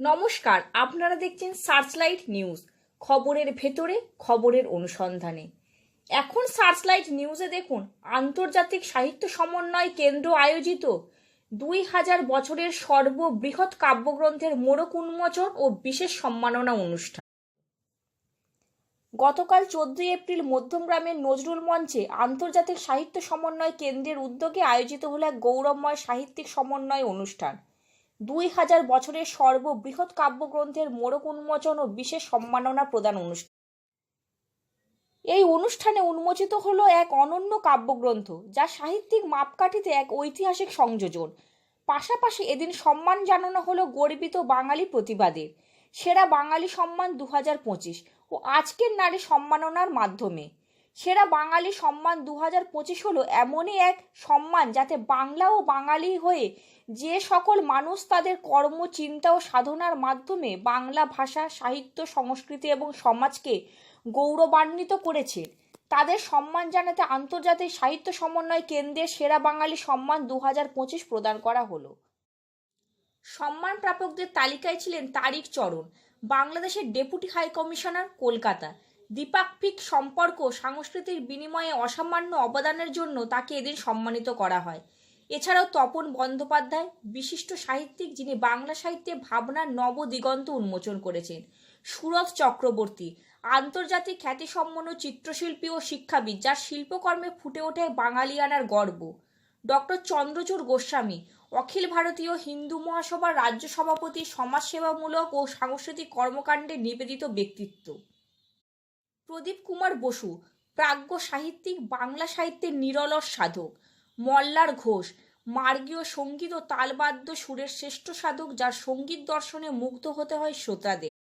নমস্কার, আপনারা দেখছেন সার্চলাইট নিউজ খবরের ভেতরে, খবরের অনুসন্ধানে। এখন সার্চলাইট নিউজে দেখুন, আন্তর্জাতিক সাহিত্য সমন্বয় কেন্দ্র আয়োজিত দুই হাজার বছরের সর্ববৃহৎ কাব্যগ্রন্থের মোড়ক উন্মোচন ও বিশেষ সম্মাননা অনুষ্ঠান। গতকাল চোদ্দই এপ্রিল মধ্যমগ্রামের নজরুল মঞ্চে আন্তর্জাতিক সাহিত্য সমন্বয় কেন্দ্রের উদ্যোগে আয়োজিত হল এক গৌরবময় সাহিত্যিক সমন্বয় অনুষ্ঠান। দুই হাজার বছরের সর্ববৃহৎ কাব্যগ্রন্থের মোড়ক উন্মোচন ও বিশেষ সম্মাননা প্রদান অনুষ্ঠান। এই অনুষ্ঠানে উন্মোচিত হলো এক অনন্য কাব্যগ্রন্থ, যা সাহিত্যিক মাপকাঠিতে এক ঐতিহাসিক সংযোজন। পাশাপাশি এদিন সম্মান জানানো হলো গর্বিত বাঙালি প্রতিবাদের। সেরা বাঙালি সম্মান দু পঁচিশ ও আজকের নারী সম্মাননার মাধ্যমে। সেরা বাঙালি সম্মান দু হাজার পঁচিশ হলো এমনই এক সম্মান যাতে বাংলা ও বাঙালি হয়ে যে সকল মানুষ তাদের কর্ম, চিন্তা ও সাধনার মাধ্যমে বাংলা ভাষা, সাহিত্য, সংস্কৃতি এবং সমাজকে গৌরবান্বিত করেছে। তাদের সম্মান জানাতে আন্তর্জাতিক সাহিত্য সমন্বয় কেন্দ্রের সেরা বাঙালি সম্মান দু হাজার পঁচিশ প্রদান করা হলো। সম্মান প্রাপকদের তালিকায় ছিলেন তারিক চরণ, বাংলাদেশের ডেপুটি হাই কমিশনার কলকাতা। দ্বিপাক্ষিক সম্পর্ক সাংস্কৃতিক বিনিময়ে অসামান্য অবদানের জন্য তাকে এদিন সম্মানিত করা হয়। এছাড়াও তপন বন্দ্যোপাধ্যায়, বিশিষ্ট সাহিত্যিক যিনি বাংলা সাহিত্যে ভাবনার নব দিগন্ত উন্মোচন করেছেন। সুরত চক্রবর্তী আন্তর্জাতিক খ্যাতিসম্পন্ন চিত্রশিল্পী ও শিক্ষাবিদ, যার শিল্পকর্মে ফুটে ওঠে বাঙালিয়ানার গর্ব। ডক্টর চন্দ্রচূড় গোস্বামী, অখিল ভারতীয় হিন্দু মহাসভার রাজ্য সভাপতি, সমাজসেবামূলক ও সাংস্কৃতিক কর্মকাণ্ডে নিবেদিত ব্যক্তিত্ব। প্রদীপ কুমার বসু, প্রাজ্ঞ সাহিত্যিক, বাংলা সাহিত্যের নিরলস সাধক। মল্লার ঘোষ, মার্গীয় সংগীত ও তালবাদ্য সুরের শ্রেষ্ঠ সাধক, যার সংগীত দর্শনে মুগ্ধ হতে হয় শ্রোতাদের।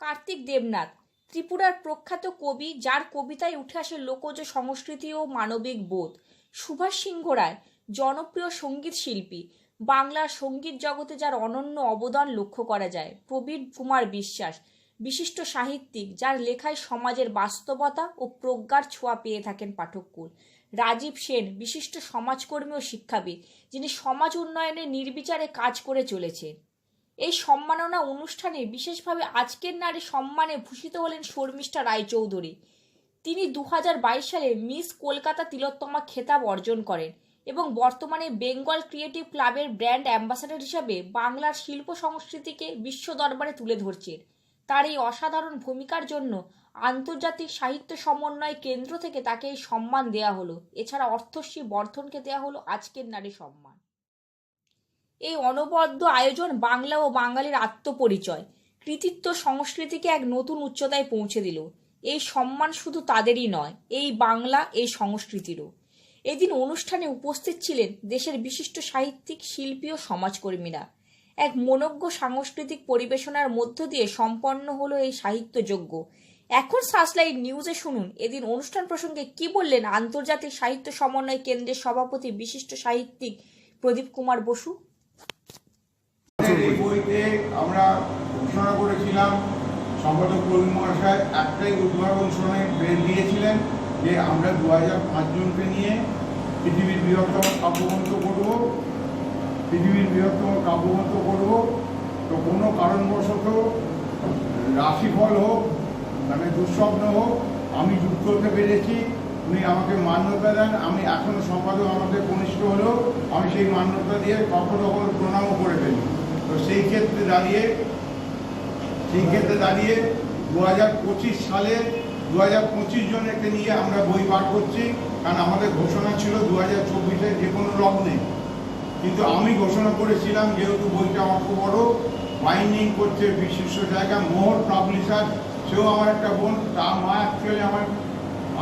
কার্তিক দেবনাথ ত্রিপুরার প্রখ্যাত কবি যার কবিতায় উঠে আসে লোকজ সংস্কৃতি ও মানবিক বোধ। সুভাষ সিংহ রায়, জনপ্রিয় সংগীত শিল্পী। বাংলার সংগীত জগতে যার অনন্য অবদান লক্ষ্য করা যায়, প্রবীর কুমার বিশ্বাস, বিশিষ্ট সাহিত্যিক, যার লেখায় সমাজের বাস্তবতা ও প্রজ্ঞার ছোঁয়া পেয়ে থাকেন পাঠককুল। রাজীব সেন, বিশিষ্ট সমাজকর্মী ও শিক্ষাবিদ, যিনি সমাজ উন্নয়নে নির্বিচারে কাজ করে চলেছেন। এই সম্মাননা অনুষ্ঠানে বিশেষভাবে আজকের নারী সম্মানে ভূষিত হলেন শর্মিষ্ঠা রায়চৌধুরী। তিনি দু হাজার বাইশ সালে মিস কলকাতা তিলোত্তমা খেতাব অর্জন করেন এবং বর্তমানে বেঙ্গল ক্রিয়েটিভ ক্লাবের ব্র্যান্ড অ্যাম্বাসাডার হিসাবে বাংলার শিল্প সংস্কৃতিকে বিশ্ব দরবারে তুলে ধরছেন। তার এই অসাধারণ ভূমিকার জন্য আন্তর্জাতিক সাহিত্য সমন্বয় কেন্দ্র থেকে তাকে এই সম্মান দেয়া হলো। এছাড়া অর্থশ্রী বর্ধনকে দেয়া হলো আজকের নারী সম্মান। এই অনবদ্য আয়োজন বাংলা ও বাঙালির আত্মপরিচয়, কৃতিত্ব সংস্কৃতিকে এক নতুন উচ্চতায় পৌঁছে দিল। এই সম্মান শুধু তাদেরই নয়, এই বাংলা, এই সংস্কৃতিরও। এদিন অনুষ্ঠানে উপস্থিত ছিলেন দেশের বিশিষ্ট সাহিত্যিক, শিল্পী ও সমাজকর্মীরা। এক মনজ্ঞ সাংস্কৃতিক পরিবেশনার মধ্য দিয়ে সম্পন্ন হলো এই সাহিত্যযজ্ঞ। এখন সার্চলাইট নিউজে শুনুন, এদিন অনুষ্ঠান প্রসঙ্গে কি বললেন আন্তর্জাতিক সাহিত্য সমন্বয় কেন্দ্রের সভাপতি বিশিষ্ট সাহিত্যিক প্রদীপ কুমার বসু? বইতে আমরা ঘোষণা করেছিলাম, সম্পাদক প্রবীণ মহাশয় একটাই উদ্ভাবন শুনে বের দিয়েছিলেন যে আমরা দু হাজার পাঁচজনকে নিয়ে পৃথিবীর বৃহত্তম কাব্যগ্রন্থ করব পৃথিবীর বৃহত্তম কাব্যগ্রন্থ করব তো কোনো কারণবশত রাশিফল হোক মানে দুঃস্বপ্ন হোক, আমি যুক্ত হতে পেরেছি, উনি আমাকে মান্যতা দেন, আমি এখনও সম্পাদক আমাদের কনিষ্ঠ হলেও আমি সেই মান্যতা দিয়ে কখনো কখনো প্রণামও করে ক্ষেত্রে দাঁড়িয়ে, সেই ক্ষেত্রে দাঁড়িয়ে দু হাজার পঁচিশ সালে দু হাজার পঁচিশ জনকে নিয়ে আমরা বই বার করছি, কারণ আমাদের ঘোষণা ছিল দু হাজার চব্বিশের যে কোনো লগ্নে। কিন্তু আমি ঘোষণা করেছিলাম, যেহেতু বইটা অল্প বড়, বাইন্ডিং করছে বিশিষ্ট জায়গা, মোহর পাবলিশার, সেও আমার একটা বোন, তার মা অ্যাকচুয়ালি আমার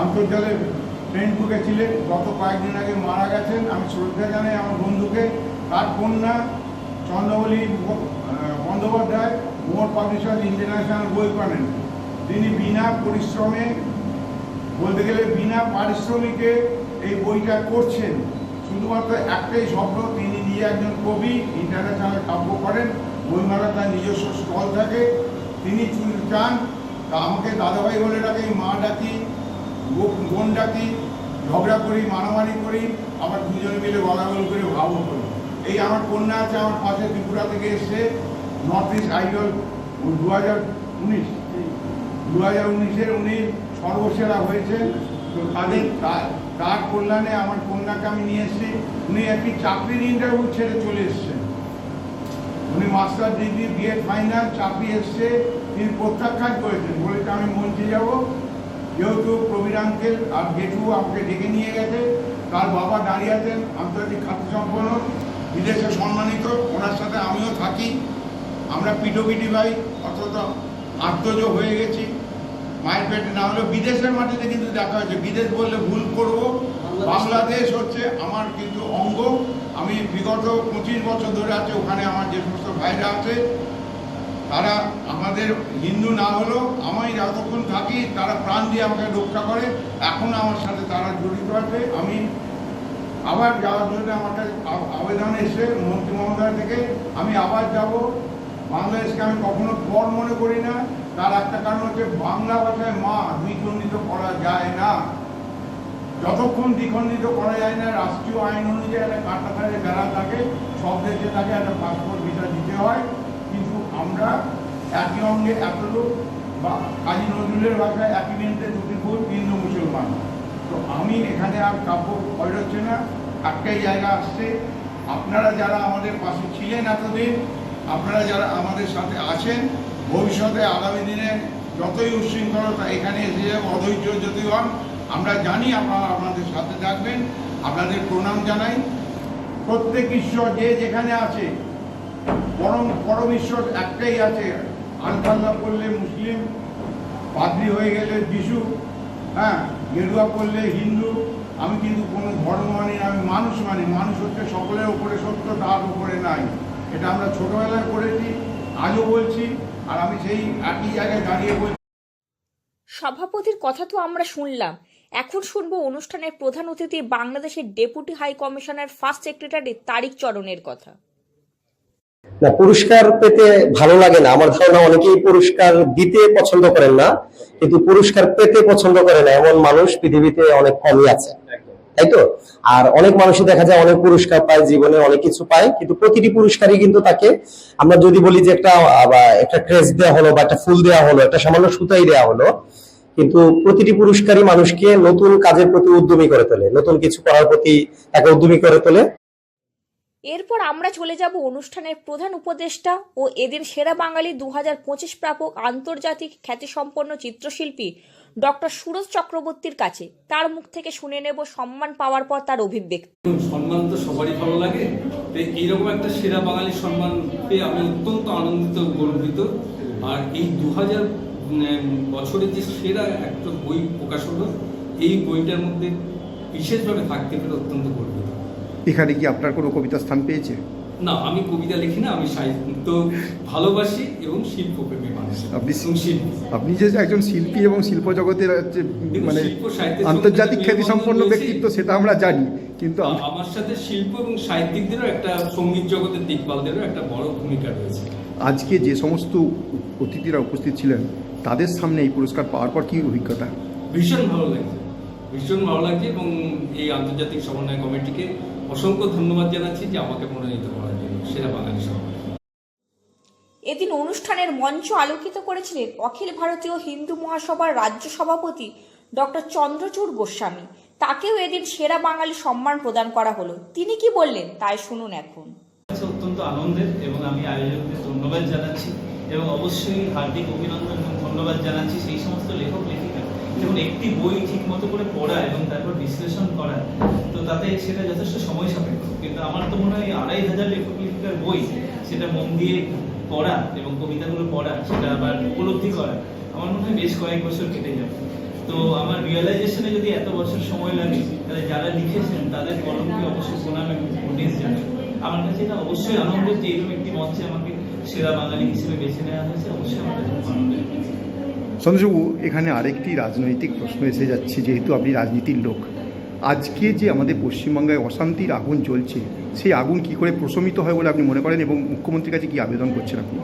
আন্তর্জালের ফ্রেন্ডবুকে ছিলেন। গত কয়েকদিন আগে মারা গেছেন, আমি শ্রদ্ধা জানাই আমার বন্ধুকে। তার কন্যা চন্দ্রবলী বন্দ্যোপাধ্যায় মোহর পাবলিশার ইন্টারন্যাশনাল বই করেন তিনি বিনা পরিশ্রমে, বলতে গেলে বিনা পারিশ্রমিকে এই বইটা করছেন। শুধুমাত্র একটাই স্বপ্ন, তিনি নিজে একজন কবি ইন্টারন্যাশনাল কাব্য করেন বইমেলা তার নিজস্ব স্টল থাকে। তিনি চান, তা আমাকে দাদাভাই বলে ডাকি, মা ডাকি বোন ডাকি, ঝগড়া করি, মারামারি করি, আবার দুজনে মিলে গলাগল করে ভাবও করি। এই আমার কন্যা আছে, আমার পাশে ত্রিপুরা থেকে এসছে নর্থ ইস্ট আইডল দু হাজার উনিশ দু হাজার উনিশের উনি সর্বসেরা হয়েছে। তো তাদের তার- কল্যাণে আমার কন্যাকে আমি নিয়ে এসেছি। উনি একটি চাকরির ইন্টারভিউ ছেড়ে চলে এসেছেন। উনি মাস্টার ডিগ্রি বিএড ফাইনাল চাকরি এসছে। তিনি প্রত্যাখ্যান করেছেন। বলেছে আমি মঞ্চে যাব। যেহেতু প্রবীর আঙ্কেল আর গেটু আমাকে ডেকে নিয়ে গেছে, তার বাবা দাঁড়িয়ে আছেন, আন্তর্জাতিক খাদ্য সম্পন্ন। বিদেশে সম্মানিত ওনার সাথে আমিও থাকি। আমরা পিটোপিটি ভাই অথচ আত্মজ হয়ে গেছি। মায়ের পেটে না হলেও বিদেশের মাটিতে কিন্তু দেখা হয়েছে। বিদেশ বললে ভুল করব। বাংলাদেশ হচ্ছে আমার কিন্তু অঙ্গ। আমি বিগত পঁচিশ বছর ধরে আছে ওখানে আমার যে সমস্ত ভাইরা আছে তারা আমাদের হিন্দু না হলেও আমি যতক্ষণ থাকি তারা প্রাণ দিয়ে আমাকে রক্ষা করে। এখন আমার সাথে তারা জড়িত আছে। আমি আবার যাওয়ার জন্য আমার কাছে আবেদন এসে মন্ত্রী মহোদয় থেকে। আমি আবার যাব। বাংলাদেশকে আমি কখনো পর মনে করি না। তার একটা কারণ হচ্ছে বাংলা ভাষায় মা দ্বিখণ্ডিত করা যায় না। যতক্ষণ দ্বিখণ্ডিত করা যায় না, রাষ্ট্রীয় আইন অনুযায়ী একটা কাটা থাকে বেড়া থাকে, সব দেশে তাকে একটা পাসপোর্ট ভিসা দিতে হয়। কিন্তু আমরা একই অঙ্গে এত লোক বা কাজী নজরুলের ভাষায় একই মেনতে দুটি ফুল হিন্দু মুসলমান। তো আমি এখানে আর কাব্য ভয় হচ্ছে না, একটাই জায়গা আসছে। আপনারা যারা আমাদের পাশে ছিলেন এতদিন, আপনারা যারা আমাদের সাথে আছেন, ভবিষ্যতে আগামী দিনে যতই উচ্ছৃঙ্খলতা এখানে এসে যাবে অধৈর্য যদি হন, আমরা জানি আপনারা আপনাদের সাথে থাকবেন। আপনাদের প্রণাম জানাই। প্রত্যেক ঈশ্বর যে যেখানে আছে, পরম পরম ঈশ্বর একটাই আছে। আলফাল্লাহ করলে মুসলিম, পাদ্রি হয়ে গেলে যিশু হ্যাঁ গেরুয়া করলে হিন্দু আমি কিন্তু কোনো ধর্ম মানি আমি মানুষ মানি। মানুষ হচ্ছে সকলের উপরে সত্য তার উপরে নাই। এটা আমরা ছোটবেলায় করেছি আজও বলছি আর আমি সেই একই জায়গায় দাঁড়িয়ে বলছি। সভাপতির কথা তো আমরা শুনলাম। এখন শুনব অনুষ্ঠানের প্রধান অতিথি বাংলাদেশের deputy high commissioner first secretary Tariq চরণের কথা। না পুরস্কার পেতে ভালো লাগে না। আমার ধারণা অনেকেই পুরস্কার দিতে পছন্দ করেন না। কিন্তু পুরস্কার পেতে পছন্দ করে না। এমন মানুষ পৃথিবীতে অনেক কমই আছে। তাই তো? আর অনেক মানুষই দেখা যায় অনেক পুরস্কার পায় জীবনে অনেক কিছু পায় কিন্তু প্রতিটি পুরস্কারই কিন্তু তাকে আমরা যদি বলি যে একটা একটা ক্রেস দেওয়া হলো বা একটা ফুল দেওয়া হলো একটা সামান্য সুতাই দেওয়া হলো কিন্তু প্রতিটি পুরস্কারই মানুষকে নতুন কাজের প্রতি উদ্যমী করে তোলে নতুন কিছু করার প্রতি তাকে উদ্যমী করে তোলে। এরপর আমরা চলে যাব অনুষ্ঠানের প্রধান উপদেষ্টা ও এদিন সেরা বাঙালি দু হাজার পঁচিশ প্রাপক আন্তর্জাতিক খ্যাতিসম্পন্ন চিত্রশিল্পী ডক্টর সুরজ চক্রবর্তীর কাছে। তার মুখ থেকে শুনে নেব সম্মান পাওয়ার পর তার অভিব্যক্তি। সম্মান তো সবারই ভালো লাগে। এইরকম একটা সেরা বাঙালি সম্মান পেয়ে আমি অত্যন্ত আনন্দিত গর্বিত। আর এই দু হাজার বছরের যে সেরা একটা বই প্রকাশ হলো, এই বইটার মধ্যে বিশেষভাবে থাকতে পেরে অত্যন্ত গর্বিত। এখানে কি আপনার কোনো কবিতা স্থান পেয়েছে? না আমি কবিতা লিখি না আমি সাহিত্য ভালোবাসি এবং শিল্পপ্রেমী মানুষ। আপনি শিল্পী। আপনি যে একজন শিল্পী এবং শিল্প জগতের মানে আন্তর্জাতিক খ্যাতি সম্পন্ন ব্যক্তিত্ব সেটা আমরা জানি কিন্তু আমার সাথে শিল্প এবং সাহিত্যিকদেরও একটা সংগীত জগতের দিকপালদেরও একটা বড় ভূমিকা রয়েছে। আজকে যে সমস্ত অতিথিরা উপস্থিত ছিলেন তাদের সামনে এই পুরস্কার পাওয়ার পর কি অভিজ্ঞতা? ভীষণ ভালো লাগছে ভীষণ ভালো লাগছে এবং এই আন্তর্জাতিক সমন্বয় কমিটিকে অসংখ্য ধন্যবাদ জানাচ্ছি যে আমাকে মনোনীত করার জন্য। সেরা বাঙালি সভা এদিন অনুষ্ঠানের মঞ্চ আলোকিত করেছিলেন অখিল ভারতীয় হিন্দু মহাসভার রাজ্য সভাপতি ডক্টর চন্দ্রচূড় গোস্বামী। তাকেও এদিন সেরা বাঙালি সম্মান প্রদান করা হলো। তিনি কি বললেন তাই শুনুন এখন। অত্যন্ত আনন্দের এবং আমি আয়োজকদের ধন্যবাদ জানাচ্ছি এবং অবশ্যই হার্দিক অভিনন্দন এবং ধন্যবাদ জানাচ্ছি সেই সমস্ত লেখক লেখিকা যেমন একটি বই ঠিক মতো করে পড়া এবং তারপর বিশ্লেষণ করা তাতে সেটা যথেষ্ট সময় সাপেক্ষ। কিন্তু আমার তো মনে হয় আড়াই হাজার লেখক লেখিকার বই সেটা মন দিয়ে পড়া এবং কবিতাগুলো পড়া সেটা আবার উপলব্ধি করা, আমার মনে হয় বেশ কয়েক বছর কেটে যাবে। তো আমার রিয়েলাইজেশনে যদি এত বছর সময় লাগে, তাহলে যারা লিখেছেন, তাদের কলমকে অবশ্যই প্রণাম এবং অডিয়েন্স আমার কাছে এটা অবশ্যই আনন্দ যে এরকম একটি মঞ্চে আমাকে সেরা বাঙালি হিসেবে বেছে নেওয়া হয়েছে, অবশ্যই আমার কাছে আনন্দের সঞ্জুবাবু এখানে আরেকটি রাজনৈতিক প্রশ্ন এসে যাচ্ছে, যেহেতু আপনি রাজনীতির লোক। আজকে যে আমাদের পশ্চিমবঙ্গে অশান্তির আগুন জ্বলছে, সেই আগুন কি করে প্রশমিত হয় বলে আপনি মনে করেন এবং মুখ্যমন্ত্রীর কাছে কি আবেদন করছেন আপনি?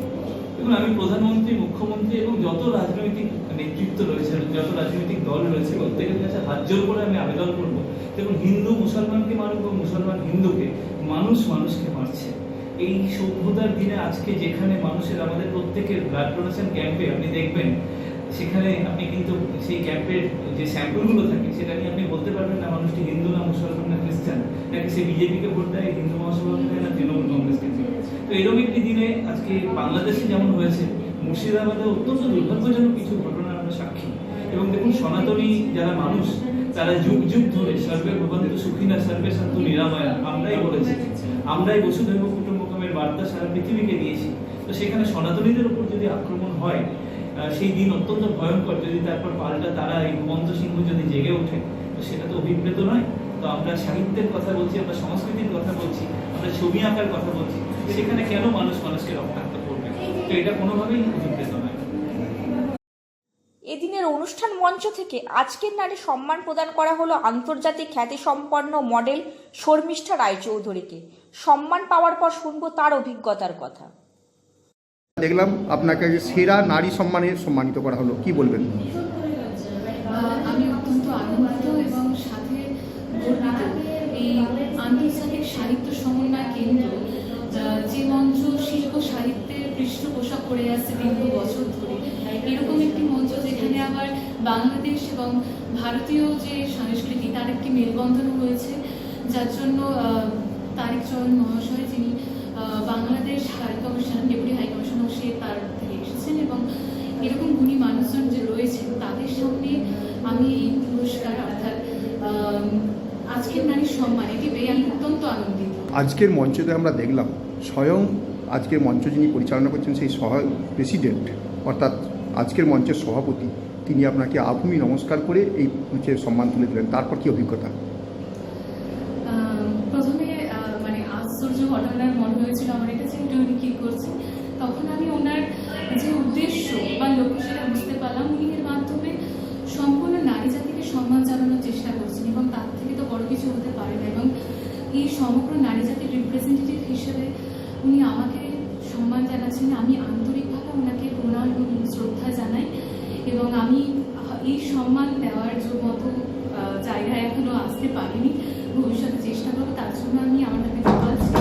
দেখুন, আমি প্রধানমন্ত্রী, মুখ্যমন্ত্রী এবং যত রাজনৈতিক নেতৃত্ব রয়েছে, যত রাজনৈতিক দল রয়েছে, প্রত্যেকের কাছে হাত জোর করে আমি আবেদন করব। দেখুন, হিন্দু মুসলমানকে মারুক বা মুসলমান হিন্দুকে, মানুষ মানুষকে মারছে। এই সভ্যতার দিনে আজকে যেখানে মানুষের আমাদের প্রত্যেকের ব্লাড ডোনেশন ক্যাম্পে আপনি দেখবেন সেখানে আপনি কিন্তু সেই ক্যাম্পের যে স্যাম্পলগুলো থাকে, সেটা নিয়ে আপনি বলতে পারবেন না মানুষটি হিন্দু না মুসলমান না খ্রিস্টান, নাকি সে বিজেপিকে ভোট দেয়, হিন্দু মহাসভাকে দেয়, না তৃণমূল কংগ্রেসকে তো এরকম একটি দিনে আজকে বাংলাদেশে যেমন হয়েছে, মুর্শিদাবাদে অত্যন্ত দুর্ভাগ্যজনক কিছু ঘটনার আমরা সাক্ষী। এবং দেখুন, সনাতনী যারা মানুষ, তারা যুগ যুগ ধরে সর্বে ভবান্ত সুখিনা সর্বে শান্ত নিরাময়া, আমরাই বলেছি। আমরাই বসুধৈব কুটুম্বকমের বার্তা সারা পৃথিবীকে দিয়েছি। তো সেখানে সনাতনীদের উপর যদি আক্রমণ হয় সেই দিন অত্যন্ত ভয়ঙ্কর। যদি তারপর পাল্টা তারা এই ঘুমন্ত সিংহ যদি জেগে ওঠে, তো সেটা তো অভিপ্রেত নয়। তো আমরা সাহিত্যের কথা বলছি, আমরা সংস্কৃতির কথা বলছি, আমরা ছবি আঁকার কথা বলছি সেখানে কেন মানুষ মানুষকে রক্তাক্ত করবে? তো এটা কোনোভাবেই অভিপ্রেত নয়। এদিনের অনুষ্ঠান মঞ্চ থেকে আজকের নারী সম্মান প্রদান করা হলো আন্তর্জাতিক খ্যাতিসম্পন্ন মডেল শর্মিষ্ঠা রায়চৌধুরীকে। সম্মান পাওয়ার পর শুনব তার অভিজ্ঞতার কথা। দেখলাম আপনাকে সেরা নারী সম্মানে সম্মানিত করা হলো, কি বলবেন? আমি অত্যন্ত আনন্দিত এবং সাথে এই আন্তর্জাতিক সাহিত্য সমন্বয় কেন্দ্র, যে মঞ্চ শিল্প পৃষ্ঠপোষক আসছে বছর ধরে, এরকম একটি মঞ্চ যেখানে আবার বাংলাদেশ এবং ভারতীয় যে সংস্কৃতি, তার একটি মেলবন্ধন হয়েছে যার জন্য তারিক চরণ মহাশয়, যিনি Bangladesh high commission deputy high commissioner সে তার থেকে এসেছেন এবং এরকম গুণী মানুষজন যে রয়েছেন তাদের সামনে আমি এই পুরস্কার অর্থাৎ আজকের নারীর সম্মান এটি পেয়ে আমি অত্যন্ত আনন্দিত। আজকের মঞ্চতে আমরা দেখলাম স্বয়ং আজকের মঞ্চ যিনি পরিচালনা করছেন সেই সহ প্রেসিডেন্ট অর্থাৎ আজকের মঞ্চের সভাপতি তিনি আপনাকে আভূমি নমস্কার করে এই হচ্ছে সম্মান তুলে দিলেন। তারপর কি অভিজ্ঞতা? প্রথমে মানে আশ্চর্য ঘটনার মনে হয়েছিল আমার এটা উনি কী করছেন? তখন আমি ওনার যে উদ্দেশ্য বা লক্ষ্য সেটা বুঝতে পারলাম। উনি এর মাধ্যমে সম্পূর্ণ নারী জাতিকে সম্মান জানানোর চেষ্টা করছেন এবং তার থেকে তো বড় কিছু হতে পারে না এবং এই সমগ্র নারী জাতির রিপ্রেজেন্টেটিভ হিসেবে উনি আমাকে সম্মান জানাচ্ছেন। আমি আন্তরিকভাবে ওনাকে প্রণাম এবং শ্রদ্ধা জানাই এবং আমি এই সম্মান দেওয়ার মতো জায়গায় এখনও আসতে পারিনি। ভবিষ্যতে চেষ্টা করব, তার জন্য আমি আমার কাছে কপাল ছিল।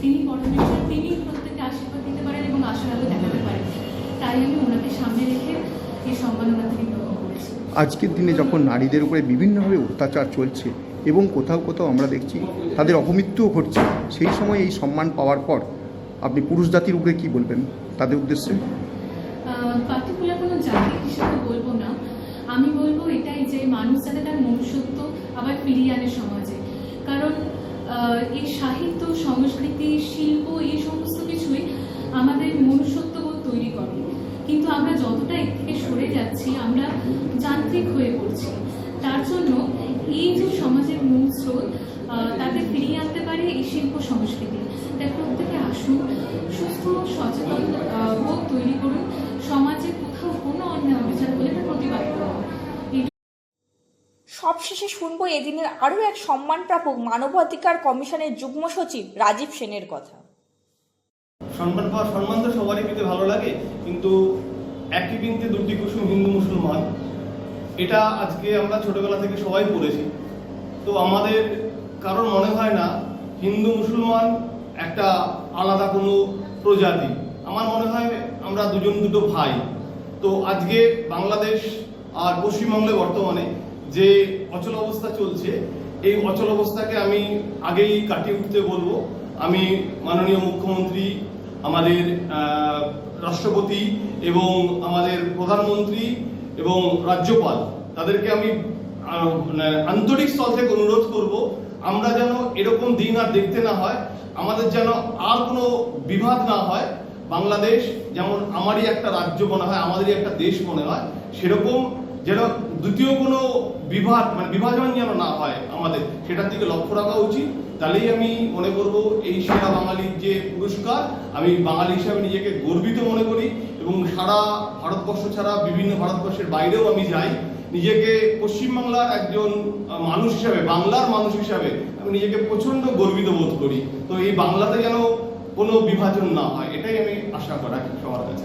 তিনি পরমেশ্বর তিনি প্রত্যেককে আশীর্বাদ দিতে পারেন এবং আশার আলো দেখাতে পারেন তাই ওনাকে সামনে রেখে এই সম্মান ওনার গ্রহণ করেছি আজকের দিনে যখন নারীদের উপরে বিভিন্নভাবে অত্যাচার চলছে এবং কোথাও কোথাও আমরা দেখছি তাদের অপমৃত্যুও ঘটছে সেই সময় এই সম্মান পাওয়ার পর আপনি পুরুষ জাতির উপরে কি বলবেন? তাদের উদ্দেশ্যে? পার্টিকুলার কোনো জাতি হিসেবে বলব না। আমি বলব এটাই যে মানুষ যাতে তার মনুষ্যত্ব আবার ফিরিয়ে আনে সমাজে। কারণ এই সাহিত্য সংস্কৃতি শিল্প এই সমস্ত কিছুই আমাদের মনুষ্যত্ববোধ তৈরি করে কিন্তু আমরা যতটা এর থেকে সরে যাচ্ছি, আমরা যান্ত্রিক হয়ে পড়ছি। তার জন্য এই যে সমাজের মূল স্রোত তাকে ফিরিয়ে আনতে পারে এই শিল্প সংস্কৃতি। তাই প্রত্যেকে আসুন, সুস্থ, সচেতন বোধ তৈরি করুন। সমাজে কোথাও কোনো অন্যায়, অবিচার হলে তার প্রতিবাদ করুন। সবশেষে শুনব এদিনের আরও এক সম্মান প্রাপক মানবাধিকার কমিশনের যুগ্ম সচিব রাজীব সেনের কথা। সম্মান পাওয়া সম্মান তো সবারই পেতে ভালো লাগে, কিন্তু একই বৃন্তে দুটি কুসুম হিন্দু মুসলমান, এটা আজকে আমরা ছোটবেলা থেকে সবাই পড়েছি। তো আমাদের কারোর মনে হয় না, হিন্দু মুসলমান একটা আলাদা কোনো প্রজাতি। আমার মনে হয় আমরা দুজন দুটো ভাই। তো আজকে বাংলাদেশ আর পশ্চিমবঙ্গে বর্তমানে যে অচল অবস্থা চলছে, এই অচল অবস্থাকে আমি আগেই কাটিয়ে উঠতে বলব। আমি মাননীয় মুখ্যমন্ত্রী আমাদের রাষ্ট্রপতি এবং আমাদের প্রধানমন্ত্রী এবং রাজ্যপাল, তাদেরকে আমি মানে আন্তরিক স্থল থেকে অনুরোধ করব, আমরা যেন এরকম দিন আর দেখতে না হয়, আমাদের যেন আর কোনো বিভাদ না হয়, বাংলাদেশ যেমন আমারই একটা রাজ্য মনে হয়, আমাদেরই একটা দেশ মনে হয়, সেরকম যেন দ্বিতীয় কোনো বিভাগ মানে বিভাজন যেন না হয় আমাদের, সেটার দিকে লক্ষ্য রাখা উচিত। তাহলেই আমি মনে করব এই সেরা বাঙালির যে পুরস্কার, আমি বাঙালি হিসাবে নিজেকে গর্বিত মনে করি এবং সারা ভারতবর্ষ ছাড়া বিভিন্ন ভারতবর্ষের বাইরেও আমি যাই, নিজেকে পশ্চিমবাংলার একজন মানুষ হিসাবে, বাংলার মানুষ হিসাবে আমি নিজেকে প্রচণ্ড গর্বিত বোধ করি। তো এই বাংলাতে যেন কোনো বিভাজন না হয়, এটাই আমি আশা করা সবার কাছে।